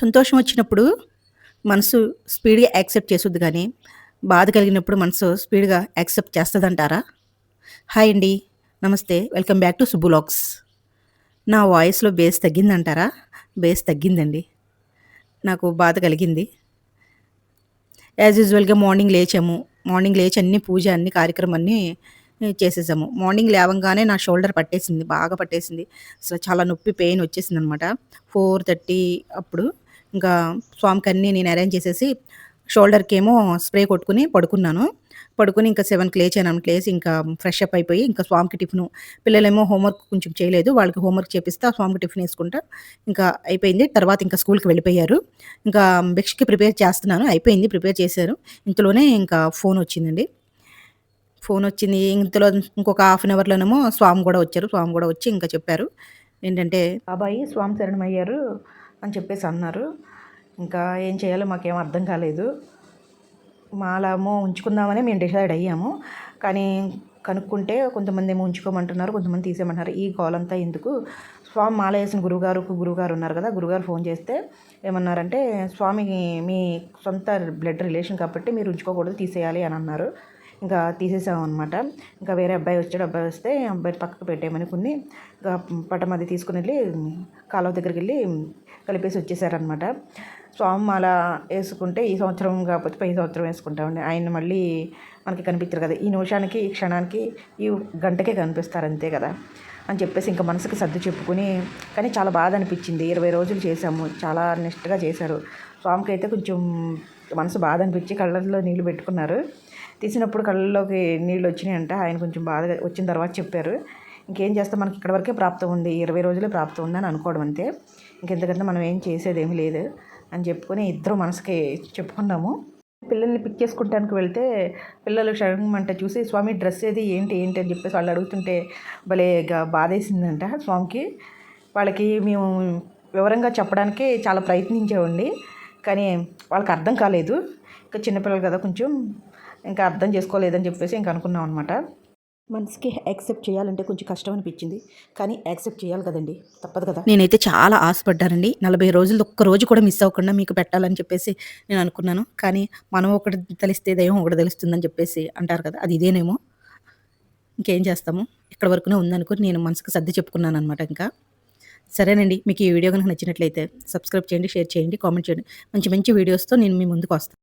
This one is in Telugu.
సంతోషం వచ్చినప్పుడు మనసు స్పీడ్‌గా యాక్సెప్ట్ చేస్తుంది కానీ బాధ కలిగినప్పుడు మనసు స్పీడ్‌గా యాక్సెప్ట్ చేస్తుందంటారా హాయ్ అండి. నమస్తే. వెల్కమ్ బ్యాక్ టు సుబ్బు నా వాయిస్‌లో బేస్ తగ్గిందంటారా? బేస్ తగ్గిందండి. నాకు బాధ కలిగింది. యాజ్ యూజువల్‌గా మార్నింగ్ లేచాము. మార్నింగ్ లేచి అన్ని పూజ అన్ని కార్యక్రమాన్ని చేసేసాము. మార్నింగ్ లేవంగానే నా షోల్డర్ పట్టేసింది. బాగా పట్టేసింది. అసలు చాలా నొప్పి పెయిన్ వచ్చేసింది అనమాట ఫోర్ థర్టీ అప్పుడు ఇంకా స్వామికి అన్ని నేను అరేంజ్ చేసేసి షోల్డర్కి ఏమో స్ప్రే కొట్టుకుని పడుకున్నాను. పడుకొని ఇంకా 7కి లేచాననమాట. లేచి ఇంకా ఫ్రెష్ అప్ అయిపోయి ఇంకా స్వామికి టిఫిన్ పిల్లలేమో హోంవర్క్ కొంచెం చేయలేదు. వాళ్ళకి హోంవర్క్ చేపిస్తా స్వామికి టిఫిన్ వేసుకుంటా ఇంకా అయిపోయింది. తర్వాత ఇంకా స్కూల్‌కి వెళ్ళిపోయారు. ఇంకా భిక్షకి ప్రిపేర్ చేస్తున్నాను. అయిపోయింది ప్రిపేర్ చేశారు. ఇంతలోనే ఇంకా ఫోన్ వచ్చిందండి. ఫోన్ వచ్చింది. ఇంతలో ఇంకొక హాఫ్ అన్ అవర్‌లోనేమో స్వామి కూడా వచ్చారు. స్వామి కూడా వచ్చి ఇంకా చెప్పారు. ఏంటంటే, "బాబాయి స్వామి శరణమయ్యారు" అని చెప్పేసి అన్నారు. ఇంకా ఏం చేయాలో మాకేం అర్థం కాలేదు. మాలేమో ఉంచుకుందామని మేము డిసైడ్ అయ్యాము. కానీ కనుక్కుంటే కొంతమంది ఏమో ఉంచుకోమంటున్నారు. కొంతమంది తీసేయమంటున్నారు. ఈ గోలంతా ఎందుకు? స్వామి మాల వేసిన గురుగారుకు గురుగారు ఉన్నారు కదా! గురుగారు ఫోన్ చేస్తే ఏమన్నారంటే, "స్వామి మీ సొంత బ్లడ్ రిలేషన్ కాబట్టి మీరు ఉంచుకోకూడదు తీసేయాలి" అని అన్నారు. ఇంకా తీసేసామనమాట. ఇంకా వేరే అబ్బాయి వచ్చాడు. అబ్బాయి వస్తే అబ్బాయి పక్కకు పెట్టేయమనుకుంది కొన్ని ఇంకా పటం అది తీసుకొని వెళ్ళి కాలువ దగ్గరికెళ్ళి కలిపేసి వచ్చేసారనమాట. స్వామి మాల వేసుకుంటే ఈ సంవత్సరం కాకపోతే పై సంవత్సరం వేసుకుంటామండి. ఆయన మళ్ళీ మనకి కనిపించరు కదా! ఈ నిమిషానికి, ఈ క్షణానికి, ఈ గంటకే కనిపిస్తారు అంతే కదా! అని చెప్పేసి ఇంకా మనసుకి సర్దు చెప్పుకుని కానీ చాలా బాధ అనిపించింది. 20 రోజులు చేసాము. చాలా నిష్టగా చేశారు. స్వామికి అయితే కొంచెం మనసు బాధ అనిపించి కళ్ళల్లో నీళ్ళు పెట్టుకున్నారు. తీసినప్పుడు కళ్ళల్లోకి నీళ్ళు వచ్చినాయంట. ఆయన కొంచెం బాధగా వచ్చిన తర్వాత చెప్పారు. ఇంకేం చేస్తాం మనకి ఇక్కడ వరకే ప్రాప్తం ఉంది. 20 రోజులే ప్రాప్తం ఉందని అనుకోవడం అంతే. ఇంకెంతకంటే మనం ఏం చేసేదేమీ లేదు అని చెప్పుకొని ఇద్దరు మనసుకి చెప్పుకున్నాము. పిల్లల్ని పిక్ చేసుకుంటానికి వెళ్తే పిల్లలు షడన్‌మంట చూసి స్వామి డ్రెస్ ఏది? ఏంటి? ఏంటి? అని చెప్పేసి వాళ్ళు అడుగుతుంటే భలే బాధేసిందంట స్వామికి. వాళ్ళకి మేము వివరంగా చెప్పడానికి చాలా ప్రయత్నించామండి. కానీ వాళ్ళకి అర్థం కాలేదు. ఇంకా చిన్నపిల్లలు కదా కొంచెం ఇంకా అర్థం చేసుకోలేదని చెప్పేసి ఇంక అనుకున్నాం అనమాట. మనసుకి యాక్సెప్ట్ చేయాలంటే కొంచెం కష్టం అనిపించింది. కానీ యాక్సెప్ట్ చేయాలి కదండి తప్పదు కదా! నేనైతే చాలా ఆశపడ్డానండి. నలభై రోజులు ఒక్క రోజు కూడా మిస్ అవ్వకుండా మీకు పెట్టాలని చెప్పేసి నేను అనుకున్నాను. కానీ మనం ఒకటి తెలిస్తే దైవం ఒకటి తెలుస్తుందని చెప్పేసి అంటారు కదా! అది ఇదేనేమో. ఇంకేం చేస్తాము. ఇక్కడ వరకునే ఉందనుకుని నేను మనసుకు సర్ది చెప్పుకున్నాను అనమాట ఇంకా. సరేనండి. మీకు ఈ వీడియో కనుక నచ్చినట్లయితే సబ్స్క్రైబ్ చేయండి, షేర్ చేయండి, కామెంట్ చేయండి. మంచి మంచి వీడియోస్‌తో నేను మీ ముందుకు వస్తాను.